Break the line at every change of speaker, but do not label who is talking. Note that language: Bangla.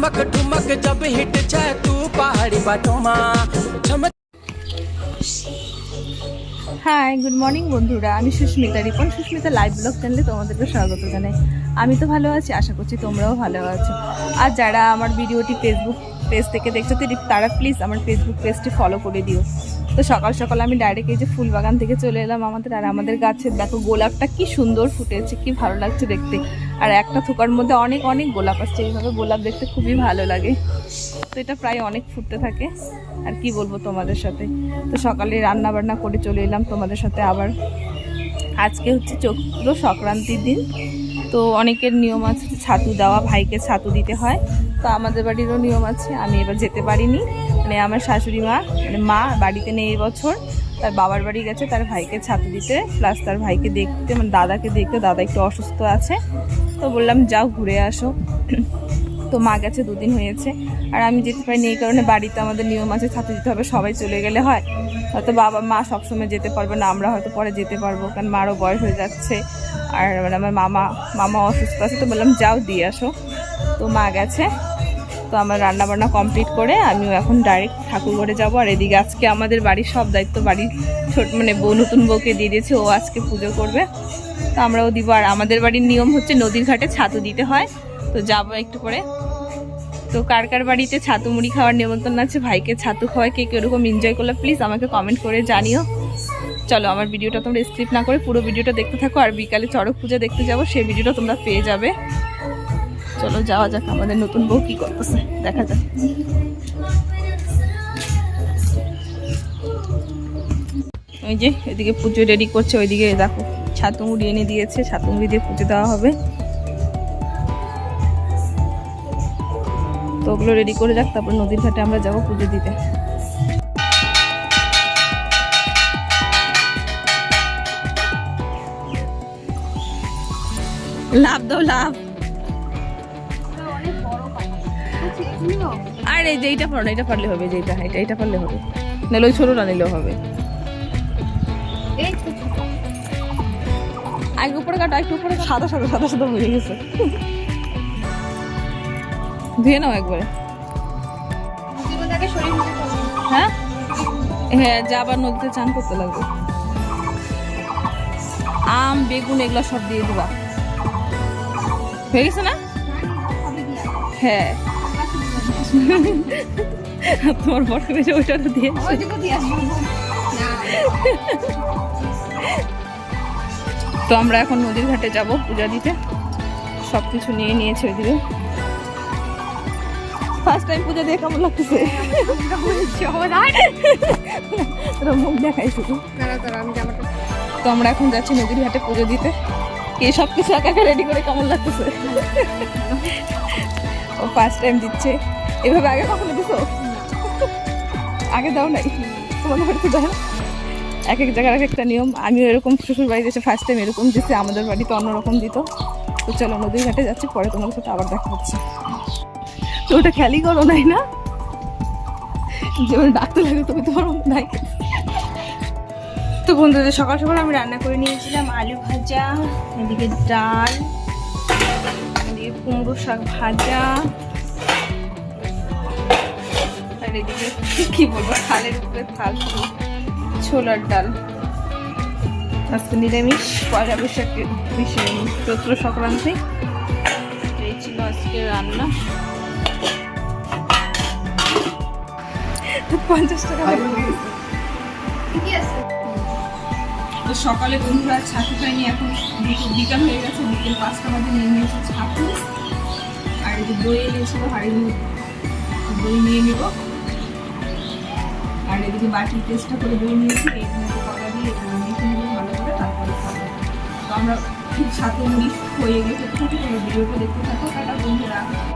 ठुमक ठुमक जब हिट जाए तू पहाड़ी बाटों छम
হাই গুড মর্নিং বন্ধুরা আমি সুস্মিতা রিপন সুস্মিতা লাইভ ব্লগ চ্যানেলে তোমাদেরকে স্বাগত জানাই আমি তো ভালো আছি আশা করছি তোমরাও ভালো আছো আর যারা আমার ভিডিওটি ফেসবুক পেজ থেকে দেখছো তো তারা প্লিজ আমার ফেসবুক পেজটি ফলো করে দিও তো সকাল সকাল আমি ডাইরেক্ট এই যে ফুল বাগান থেকে চলে এলাম আমাদের আর আমাদের গাছের দেখো গোলাপটা কি সুন্দর ফুটেছে কি ভালো লাগছে দেখতে আর একটা থোকার মধ্যে অনেক অনেক গোলাপ আসছে। এইভাবে গোলাপ দেখতে খুবই ভালো লাগে। তো এটা প্রায় অনেক ফুটতে থাকে। আর কি বলব তোমাদের সাথে? তো সকালে রান্না বান্না করে চলে এলাম তোমাদের সাথে আবার। আজকে হচ্ছে চৈত্র সংক্রান্তির দিন। তো অনেকের নিয়ম আছে ছাতু দেওয়া, ভাইকে ছাতু দিতে হয়। তো আমাদের বাড়িরও নিয়ম আছে, আমি এবার যেতে পারিনি। মানে আমার শাশুড়ি মা মানে মা বাড়িতে নেই এই বছর। তার বাবার বাড়ি গেছে, তার ভাইকে ছাতু দিতে। প্লাস তার ভাইকে দেখতে মানে দাদাকে দেখতে, দাদা একটু অসুস্থ আছে। তো বললাম, যাও, ঘুরে আসো। তো মা গেছে, দুদিন হয়েছে। আর আমি যেতে পারিনি এই কারণে বাড়িতে আমাদের নিয়ম আছে ছাত্র যেতে হবে, সবাই চলে গেলে হয়। হয়তো বাবা, মা সবসময় যেতে পারবে না, আমরা হয়তো পরে যেতে পারব, কারণ মারও বয়স হয়ে যাচ্ছে। আর মানে আমার মামা মামা অসুস্থ আছে, তো বললাম, যাও, দিয়ে আসো। তো মা গেছে। তো আমার রান্না বান্না কমপ্লিট করে আমিও এখন ডাইরেক্ট ঠাকুরঘরে যাব। আর এদিকে আজকে আমাদের বাড়ির সব দায়িত্ব বাড়ির ছোট মানে বউ, নতুন বউকে দিয়ে দিয়েছে, ও আজকে পুজো করবে। তো আমরাও দিব। আর আমাদের বাড়ির নিয়ম হচ্ছে নদীর ঘাটে ছাতু দিতে হয়। তো যাব একটু করে তো কার কার বাড়িতে ছাতু মুড়ি খাওয়ার নিমন্ত্রণ আছে? ভাইকে ছাতু খাওয়ায় কে কীরকম এনজয় করলে প্লিজ আমাকে কমেন্ট করে জানিও। চলো, আমার ভিডিওটা তোমরা স্কিপ না করে পুরো ভিডিওটা দেখতে থাকো। আর বিকালে চড়ক পূজা দেখতে যাব সেই ভিডিওটা তোমরা পেয়ে যাবে। চলো, যাওয়া যাক, আমাদের নতুন বউ কি করতেছে। দেখা যাক। ওই যে, এদিকে পুজো রেডি করছে, ওইদিকে দেখো, ছাতু মুড়ি এনে দিয়েছে, ছাতু মুড়ি দিয়ে পুজো দেওয়া হবে। তো ওগুলো রেডি করে যাক, তারপর নদীর ঘাটে আমরা যাব পুজো দিতে। লাভ দাও, লাভ। আর এই যে এইটা না এটা পারলে হবে যে এইটা এটা এটা পারলে হবে। নাহলে ওই ছোটটা নিলেও হবে। আগে উপরে কাটো একটু উপরে সাদা সাদা সাদা সাদা হয়ে গেছে। ধুয়ে নাও একবারে। হ্যাঁ? হ্যাঁ যাবার নদীতে চান করতে লাগবে। আম বেগুন এগুলো সব দিয়ে দিবা। হয়ে গেছে না? হ্যাঁ। তোমার বর করেছে ওইটা দিয়ে তো আমরা এখন নদীর ঘাটে যাব পূজা দিতে। সব কিছু নিয়ে নিয়েছে ওইদিকে। ফার্স্ট টাইম পূজা দিয়ে কেমন লাগতেছে? তোরা মুখ দেখাই শুধু তো আমরা এখন যাচ্ছি নদীর ঘাটে পুজো দিতে। কে সব কিছু একা একা রেডি করে কেমন লাগতেছে? ও ফার্স্ট টাইম দিচ্ছে। এভাবে আগে কখনো দিছো? আগে দাও নাই? তোমাদের বাড়িতে দাও। এক এক জায়গার এক একটা নিয়ম। আমিও এরকম শ্বশুর বাড়িতে এসে ফার্স্ট টাইম এরকম দিচ্ছে আমাদের বাড়িতে অন্যরকম দিত। তো চলো, নদীর ঘাটে যাচ্ছি, পরে তোমাদের সাথে আবার দেখা হচ্ছে। তো ওটা খেয়ালই করো নাই না? যে ওর ডাকতে লাগে, তুমি তোমার নাই। তো বন্ধুদের সকাল সকাল আমি রান্না করে নিয়েছিলাম আলু ভাজা, এদিকে ডাল, এদিকে কুমড়ো শাক ভাজা। আর এদিকে কি বলব থালের উপরে থাল ছোলার ডাল। আজকে নিরামিষ পয়লা বৈশাখের বিশেষ চৈত্র সংক্রান্তি। এই ছিল আজকে রান্না। তো পঞ্চাশ টাকা তো সকালে বন্ধুরা ছাতু খাইনি এখন বিকাল হয়ে গেছে বিকেল পাঁচটা বাজে নিয়ে নিয়েছি ছাতু। আর এই যে দই এনেছিল মধ্যে দই নিয়ে নিব। আর এদিকে বাটি টেস্টটা করে দই নিয়েছি মধ্যে কলা দিয়ে এখানে মেখে নিয়ে ভালো করে, তারপরে খাব। তো আমরা সাথে মুড়ি হয়ে গেছে। ভিডিওটা দেখতে থাকো